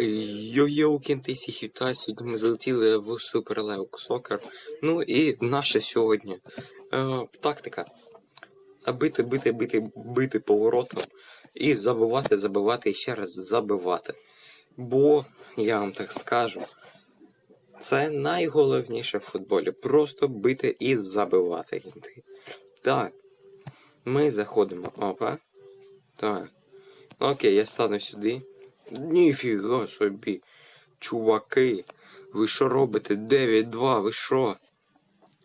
Йо-йо, кінти всіх вітаю. Сьогодні ми залетіли в Super Leo Soccer. Ну і наша сьогодні е, тактика. А Бити, бити, бити, бити поворотом і забивати, забивати і ще раз забивати. Бо, я вам так скажу, це найголовніше в футболі. Просто бити і забивати кінти. Так. Ми заходимо. Опа. Так. Окей, я стану сюди. Ніфіга собі. Чуваки. Ви що робите? 9-2, ви що?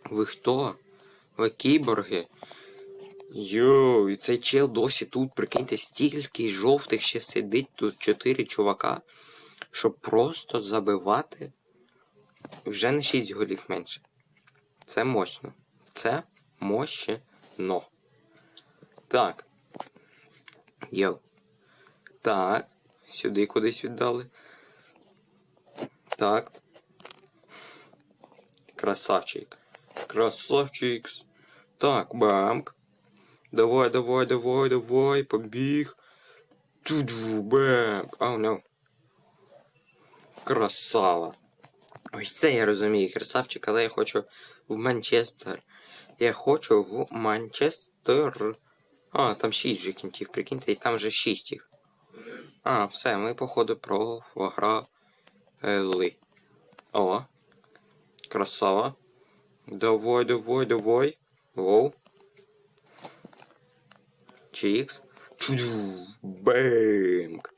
Ви хто? Ви кіборги? Йоу, і цей чел досі тут, прикиньте, стільки жовтих ще сидить тут 4 чувака, щоб просто забивати вже на 6 голів менше. Це мощно. Це мощно. Так. Йоу. Так. Сюди кудись віддали. Так. Красавчик. Красавчикс. Так, бамк. Давай, давай, давай, давай, побіг. Туду, бамк. Ау, oh, no. Красава. Ось це я розумію, красавчик, але я хочу в Манчестер. Я хочу в Манчестер. А, там 6 вже кінтів, прикиньте, і там вже 6 їх. А, все, ми, походу, програли. О. Красава. Давай, давай, давай. Воу. Чікс. Бемк.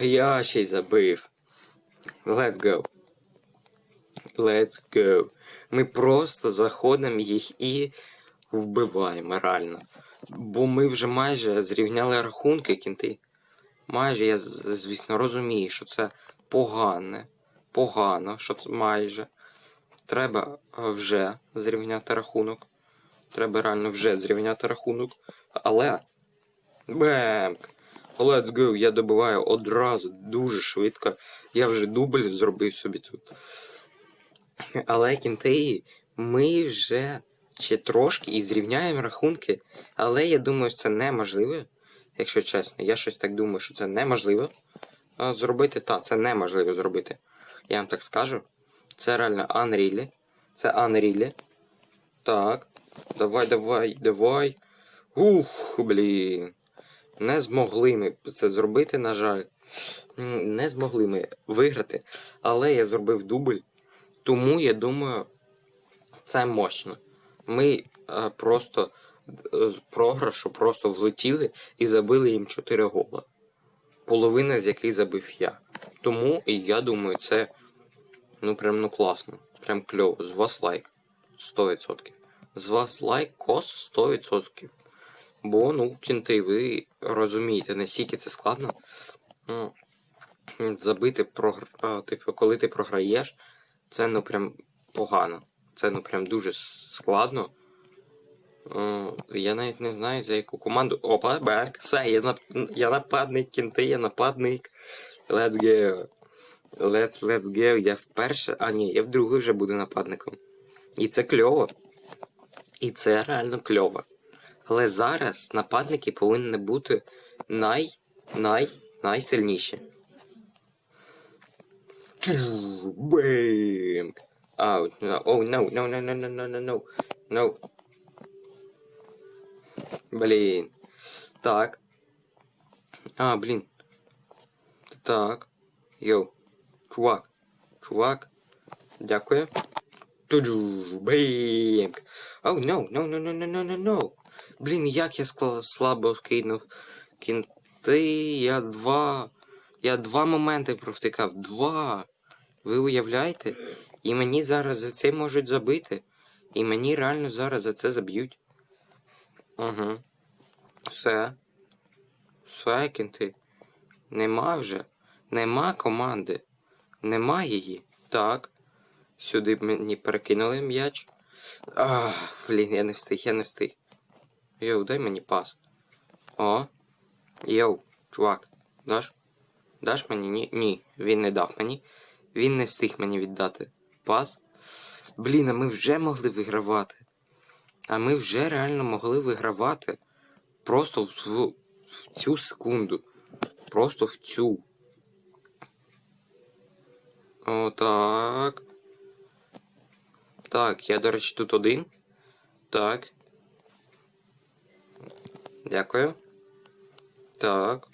Я ще й забив. Let's go. Let's go. Ми просто заходимо їх і вбиваємо реально. Бо ми вже майже зрівняли рахунки кінти. Майже я, звісно, розумію, що це погане. Погано, що майже. Треба е, вже зрівняти рахунок. Треба реально вже зрівняти рахунок. Але. Бемк! Let's go! Я добиваю одразу дуже швидко. Я вже дубль зробив собі тут. Але кінти, ми вже ще трошки і зрівняємо рахунки. Але я думаю, це неможливо. Якщо чесно, я щось так думаю, що це неможливо зробити. Та, це неможливо зробити. Я вам так скажу. Це реально Unreal. Це Unreal. Так. Давай, давай, давай. Ух, блін. Не змогли ми це зробити, на жаль. Не змогли ми виграти. Але я зробив дубль. Тому я думаю, це мощно. Ми е, просто е, з програшу просто влетіли і забили їм 4 гола. Половина з яких забив я. Тому і я думаю, це ну прям ну класно. Прям кльово. З вас лайк. 100%. З вас лайк кос 100%. Бо, ну, кінти, ви розумієте, наскільки це складно. Ну, забити прогр... типу, коли ти програєш, це ну прям погано. Це ну прям дуже складно. Е, Я навіть не знаю за яку команду. Опа, бек, все, я, нап... я нападник, кінти, я нападник. Let's go. Let's, let's go. Я вперше. А ні, я вдруге вже буду нападником. І це кльово. І це реально кльово. Але зараз нападники повинні бути най, най, найсильніші. Бим! Out. Oh, no, no, no, no, no, no, no, Блін. Так. А, блін. Так. Йоу. Чувак. Чувак. Дякую. Туджу. Бимк. Oh, no, no, no, no, no, no, no. Блін, як я слабо кинув. Кінти, я два. Я два моменти провтикав. Два. Ви уявляєте? І мені зараз за це можуть забити. І мені реально зараз за це заб'ють. Угу. Все. Все, кінти. Нема вже. Нема команди. Нема її. Так. Сюди мені перекинули м'яч. Ах, блін, я не встиг, я не встиг. Йоу, дай мені пас. О. Йоу, чувак, даш? Даш мені? Ні. Ні, він не дав мені. Він не встиг мені віддати. Пас. Блін, а ми вже могли вигравати. А ми вже реально могли вигравати. Просто в, в цю секунду. Просто в цю. Отак. Так, я, до речі, тут один. Так. Дякую. Так.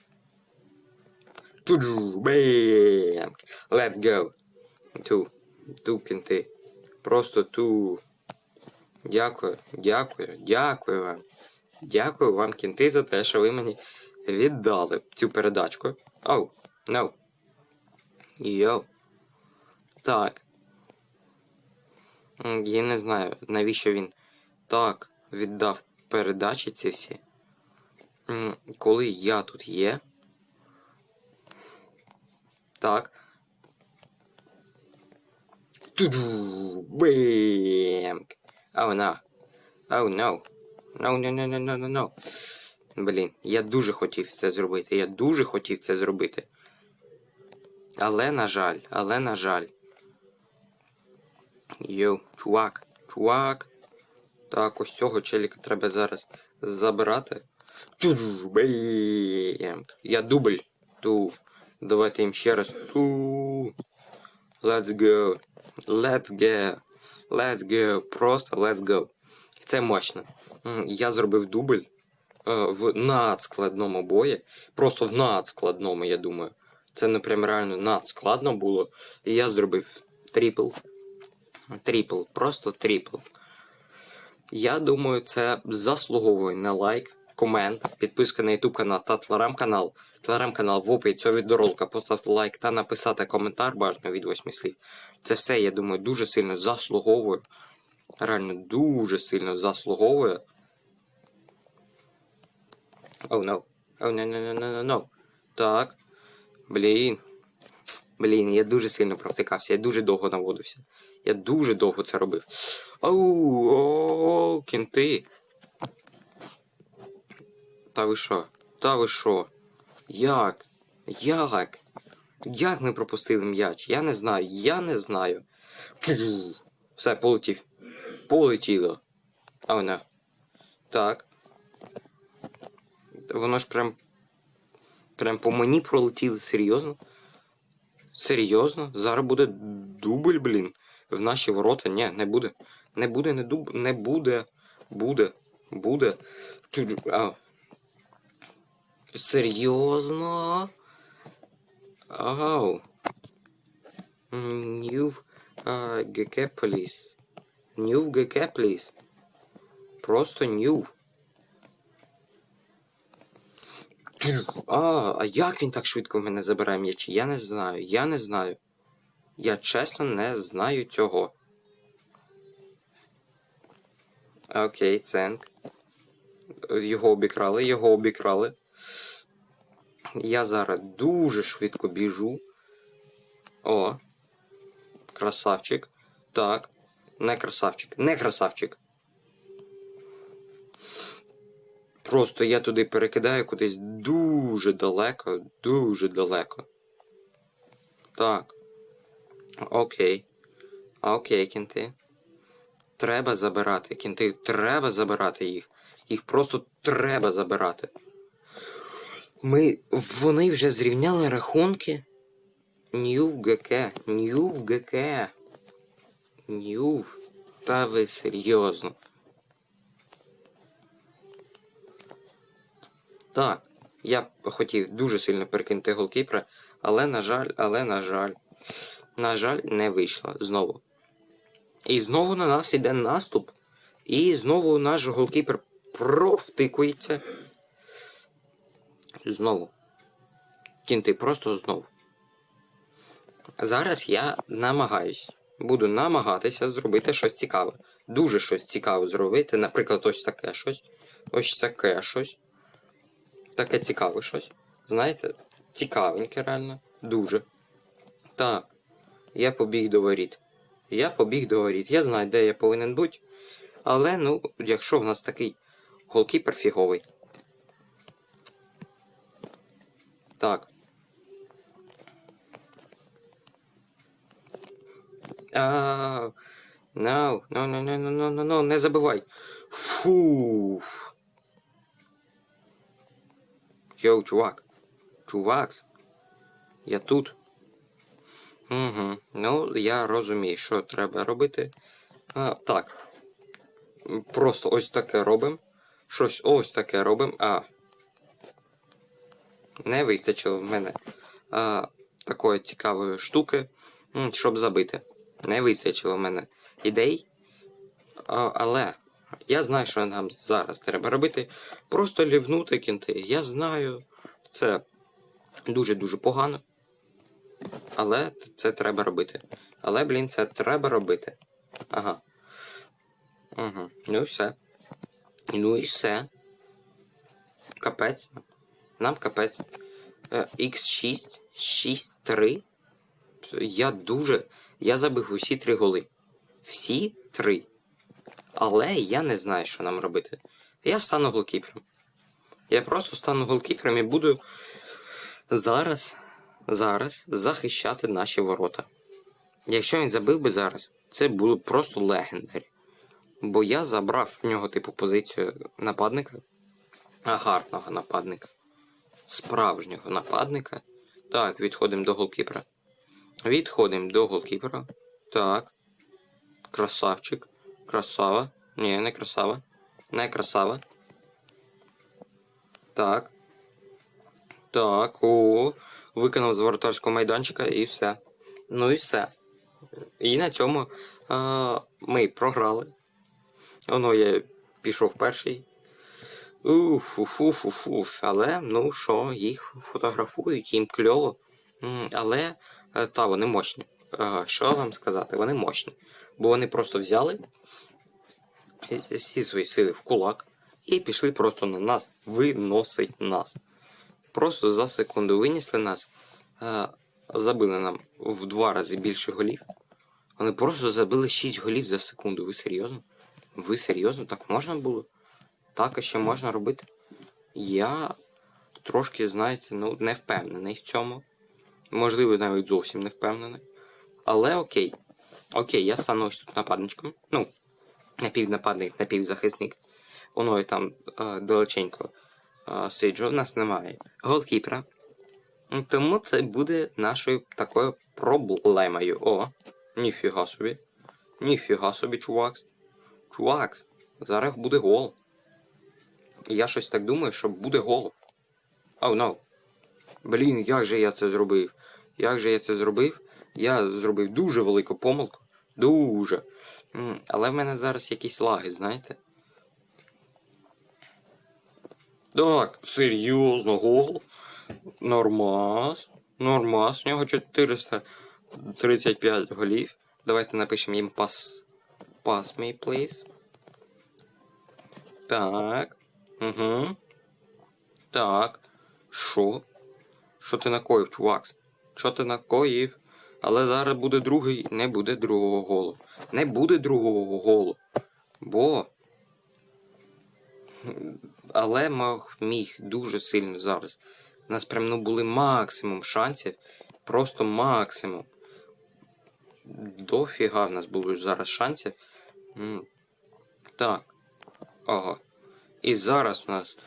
Туджу, бем. Let's go. Ту. Ту кінти. Просто ту. Дякую, дякую, дякую вам. Дякую вам, кінти, за те, що ви мені віддали цю передачку. Оу, no. Йоу. Так. Я не знаю, навіщо він так віддав передачі ці всі. Коли я тут є. Так. Туду, бем. Oh no. Oh no. No, no, no, no, no, no, no. Блін, я дуже хотів це зробити. Я дуже хотів це зробити. Але, на жаль, але, на жаль. Йоу, чувак, чувак. Так, ось цього челіка треба зараз забирати. Я дубль. Ту. Давайте їм ще раз. Ту. Let's go. Let's go. Let's go. Просто let's go. Це мощно. Я зробив дубль е, в надскладному бої. Просто в надскладному, я думаю. Це не прям реально надскладно було. І я зробив трипл. Трипл. Просто трипл. Я думаю, це заслуговує на лайк, комент, підписка на YouTube канал та телеграм-канал. Телеграм-канал в описі цього відеоролика. Поставте лайк та написати коментар бажано від 8 слів. Це все, я думаю, дуже сильно заслуговує. Реально дуже сильно заслуговує. Oh no. Oh no, no, no, no, no. Так. Блін. Блін, я дуже сильно провтикався, я дуже довго наводився. Я дуже довго це робив. Ау, о, кінти. Та ви що? Та ви що? Як? Як? Як ми пропустили м'яч? Я не знаю, я не знаю. Фу. Все, полетів. Полетіло. А вона. Так. Воно ж прям. Прям по мені пролетіло, серйозно? Серйозно? Зараз буде дубль, блін. В наші ворота. Ні, не буде. Не буде, не дуб. Не буде. Буде. Буде. А. Серйозно? Ау. New uh, GK please. New GK. Просто new. А, а як він так швидко в мене забирає м'ячі? Я не знаю. Я не знаю. Я чесно не знаю цього. Окей, ценк. Його обікрали, його обікрали. Я зараз дуже швидко біжу. О. Красавчик. Так. Не красавчик. Не красавчик. Просто я туди перекидаю кудись дуже далеко, дуже далеко. Так. Окей. Окей, кінти. Треба забирати. Кінти, треба забирати їх. Їх просто треба забирати. Ми. Вони вже зрівняли рахунки. Нью ГК. Нью ГК. Нью. Та ви серйозно. Так, я хотів дуже сильно перекинути голкіпера, але, на жаль, але, на жаль, на жаль, не вийшло знову. І знову на нас іде наступ. І знову наш голкіпер провтикується. Знову. Кінти, просто знову. Зараз я намагаюсь. Буду намагатися зробити щось цікаве. Дуже щось цікаве зробити. Наприклад, ось таке щось. Ось таке щось. Таке цікаве щось. Знаєте? Цікавеньке реально. Дуже. Так. Я побіг до воріт. Я побіг до воріт. Я знаю, де я повинен бути. Але, ну, якщо в нас такий голкіпер фіговий. Так. А, ну, ну, ну, ну, ну, ну, ну, не забувай. Фу. Йоу, чувак. Чувак! Я тут. Угу. Ну, я розумію, що треба робити. А, Так. Просто ось таке робимо. Щось ось таке робимо. А. Не вистачило в мене а, такої цікавої штуки, щоб забити. Не вистачило в мене ідей. А, але я знаю, що нам зараз треба робити. Просто лівнути кінти. Я знаю, це дуже-дуже погано. Але це треба робити. Але, блін, це треба робити. Ага. Угу. Ну і все. Ну і все. Капець. Нам капець. Е, X6, 6-3. Я дуже. Я забив усі три голи. Всі три. Але я не знаю, що нам робити. Я стану голкіпером. Я просто стану голкіпером і буду зараз, зараз захищати наші ворота. Якщо він забив би зараз, це було просто легендарі. Бо я забрав в нього, типу, позицію нападника. Гарного нападника. Справжнього нападника. Так, відходимо до голкіпера. Відходимо до голкіпера. Так. Красавчик. Красава. Ні, не красава. Не красава. Так. Так, о, виконав з воротарського майданчика і все. Ну і все. І на цьому а, ми програли. Воно я пішов перший. Уф, уф, уф, уф, уф. Але, ну що, їх фотографують, їм кльово. Але, е, та, вони мощні. Е, Що вам сказати? Вони мощні. Бо вони просто взяли всі свої сили в кулак і пішли просто на нас, виносить нас. Просто за секунду винесли нас, е, забили нам в два рази більше голів. Вони просто забили 6 голів за секунду. Ви серйозно? Ви серйозно? Так можна було? Так ще можна робити? Я трошки, знаєте, ну, не впевнений в цьому. Можливо, навіть зовсім не впевнений. Але окей. Окей, я стану ось тут нападничком. Ну, напівнападник, напівзахисник. Воно і там е, далеченько е, сиджу. У нас немає голкіпера. Тому це буде нашою такою проблемою. О, ніфіга собі. Ніфіга собі, чувак. Чувак, зараз буде гол. І я щось так думаю, що буде гол. Оу, oh, no. Блін, як же я це зробив? Як же я це зробив? Я зробив дуже велику помилку. Дуже. Але в мене зараз якісь лаги, знаєте? Так, серйозно, гол. Нормас. Нормас. У нього 435 голів. Давайте напишемо їм пас. Pass me, please. Так. Угу. Так. Що? Що ти накоїв, чувак? Що ти накоїв? Але зараз буде другий. Не буде другого голу. Не буде другого голу. Бо. Але мог міг дуже сильно зараз. У нас прям ну були максимум шансів. Просто максимум. Дофіга в нас було зараз шансів. Так. Ага. І зараз у нас.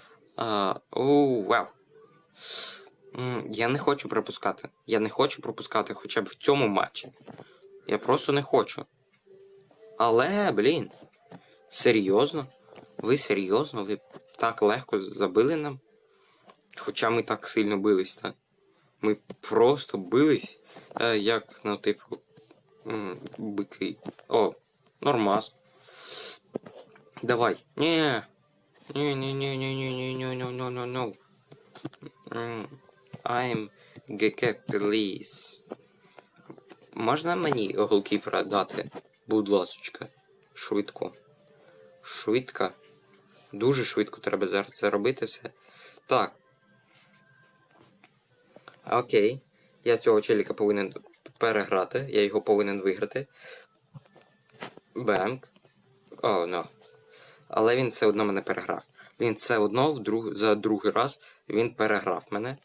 Оу, вау. Я не хочу пропускати. Я не хочу пропускати хоча б в цьому матчі. Я просто не хочу. Але, блін. Серйозно? Ви серйозно? Ви так легко забили нам? Хоча ми так сильно бились, так? Ми просто бились, е, як, ну, типу, бики. О, нормас. Давай. Ні. Ні, ні, ні, ні, ні, ні, ні, ні, ні, ні, ні. I'm GK, please. Можна мені голкіпера дати? Будь ласочка. Швидко. Швидко. Дуже швидко треба зараз це робити все. Так. Окей. Я цього челіка повинен переграти. Я його повинен виграти. Бенк. О, ну. Але він все одно мене переграв. Він все одно в друг... за другий раз він переграв мене.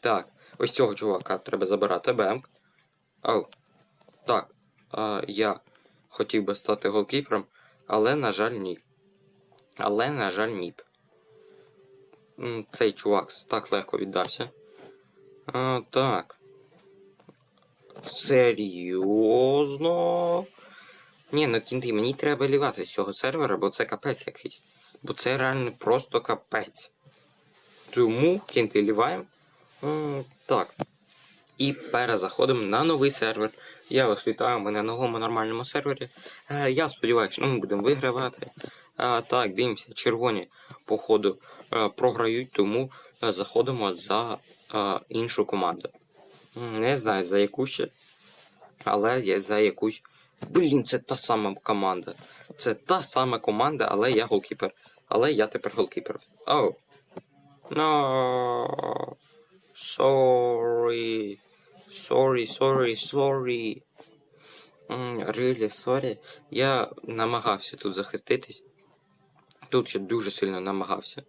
Так. Ось цього чувака треба забирати. Бемк. Оу. Так. А, я хотів би стати голкіпером, але, на жаль, ні. Але, на жаль, ні. Цей чувак так легко віддався. А, так. Серйозно? Ні, ну кінти, мені треба лівати з цього сервера, бо це капець якийсь. Бо це реально просто капець. Тому кінти ліваємо. Так. І перезаходимо на новий сервер. Я вас вітаю, ми на новому нормальному сервері. Е, я сподіваюся, що ми будемо вигравати. Е, так, дивимося, червоні, походу, е, програють, тому е, заходимо за е, іншу команду. Не знаю за яку ще, але за якусь. Блін, це та сама команда. Це та сама команда, але я голкіпер. Але я тепер голкіпер. Оу. No. Sorry. Sorry, sorry, sorry. Really sorry. Я намагався тут захиститись. Тут я дуже сильно намагався.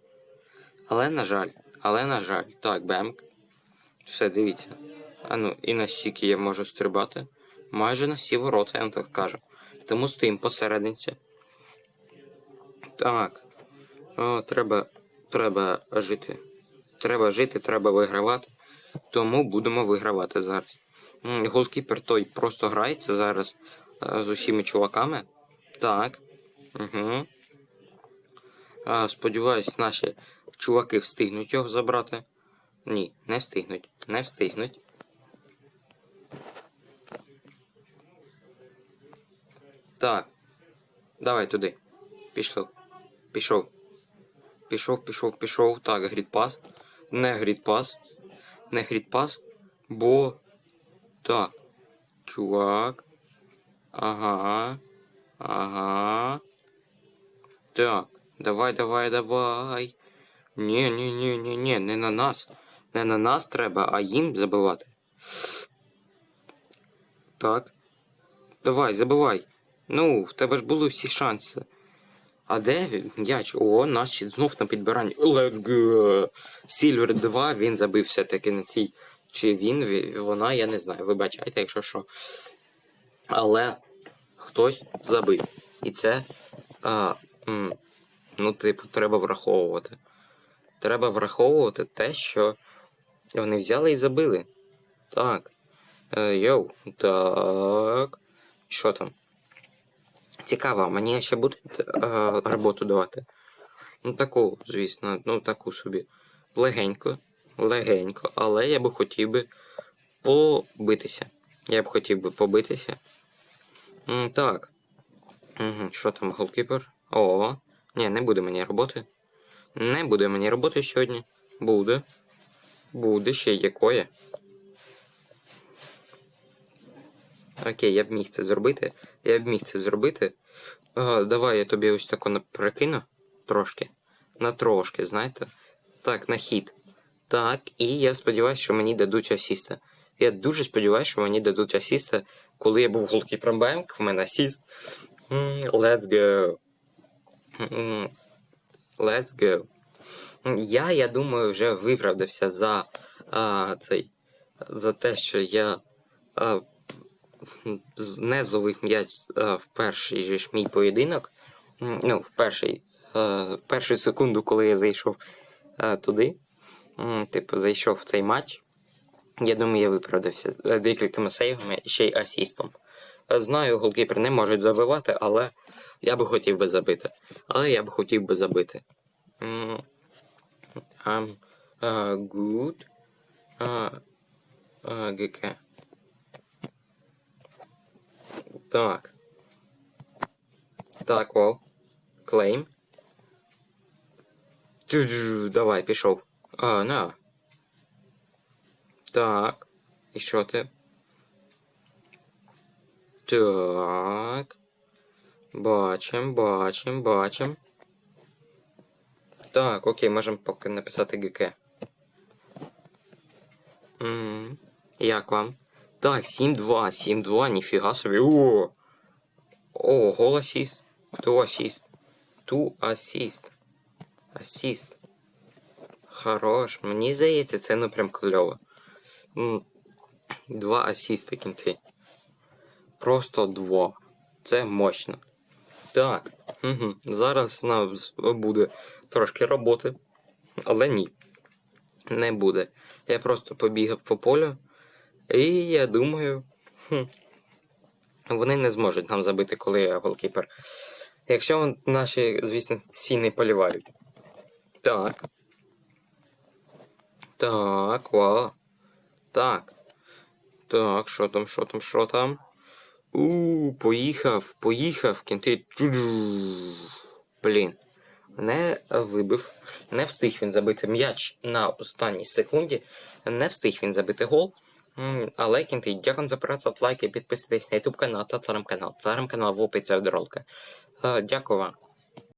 Але на жаль, але на жаль, так, бемк. Все, дивіться. А ну, і на стільки я можу стрибати. Майже на всі ворота, я вам так скажу. Тому стоїмо посерединці. Так. О, треба, треба жити. Треба жити, треба вигравати. Тому будемо вигравати зараз. Голкіпер той просто грається зараз е, з усіма чуваками. Так. Угу. Сподіваюсь, наші чуваки встигнуть його забрати. Ні, не встигнуть. Не встигнуть. Так. Давай туди. Пішов. Пішов. Пішов, пішов, пішов. Так, грідпас. Не грідпас. Не грідпас. Бо. Так. Чувак. Ага. Ага. Так. Давай, давай, давай. Ні, ні, ні, ні, ні, не на нас. Не на нас треба, а їм забивати. Так. Давай, забивай. Ну, в тебе ж були всі шанси. А де він? М'яч? О, наш знов на підбиранні. Let's go! Сільвер 2, він забив все-таки на цій. Чи він, вона, я не знаю. Вибачайте, якщо що. Але хтось забив. І це. А, м, ну, типу, треба враховувати. Треба враховувати те, що вони взяли і забили. Так. Е, йоу, так. Що там? Цікаво, мені ще будуть е, роботу давати. Ну, таку, звісно, ну таку собі. Легенько, легенько, але я би хотів би побитися. Я б хотів би побитися. М, так. Угу, що там, голкіпер? О, ні, не буде мені роботи. Не буде мені роботи сьогодні. Буде. Буде ще якої. Окей, я б міг це зробити. Я б міг це зробити. А, давай я тобі ось тако перекину. Трошки. На трошки, знаєте. Так, на хід. Так, і я сподіваюся, що мені дадуть асіста. Я дуже сподіваюся, що мені дадуть асіста. Коли я був голкіпером Бенк, в мене асіст. Let's go. Let's go. Я, я думаю, вже виправдався за а, цей. За те, що я а, не зловив м'яч в перший же ж мій поєдинок. Ну, в перший, в першу секунду, коли я зайшов туди. Типу, зайшов в цей матч. Я думаю, я виправдався е, декількома сейвами ще й асістом. Е, Знаю, голкіпер не можуть забивати, але я би хотів би забити. Але я б хотів би забити. I'm uh, good. Uh, uh. Так. Так, вау. Клейм. Давай, пішов. А, на. Так. І що ти? Так. Бачим, бачим, бачим. Так, окей, можемо поки написати ГК. М, Як вам? Так, 7-2, 7-2, ніфіга собі. О! О, гол асіст. Ту асіст. Ту асіст. Асіст. Хорош. Мені здається, це ну прям кльово. Два асісти кінти. Просто два. Це мощно. Так. Угу. Зараз у нас буде трошки роботи. Але ні. Не буде. Я просто побігав по полю. І я думаю, Хм. Вони не зможуть нам забити, коли голкіпер. Якщо наші, звісно, стіни полівають. Так. Так, вау. Так. Так, що там, що там, що там? У, поїхав, поїхав, кінти. Блін. Не вибив. Не встиг він забити м'яч на останній секунді. Не встиг він забити гол. Але кінти, дякую за перегляд, лайки, підписуйтесь на YouTube канал та телеграм-канал. Телеграм-канал в описі до ролика. Е, Дякую вам.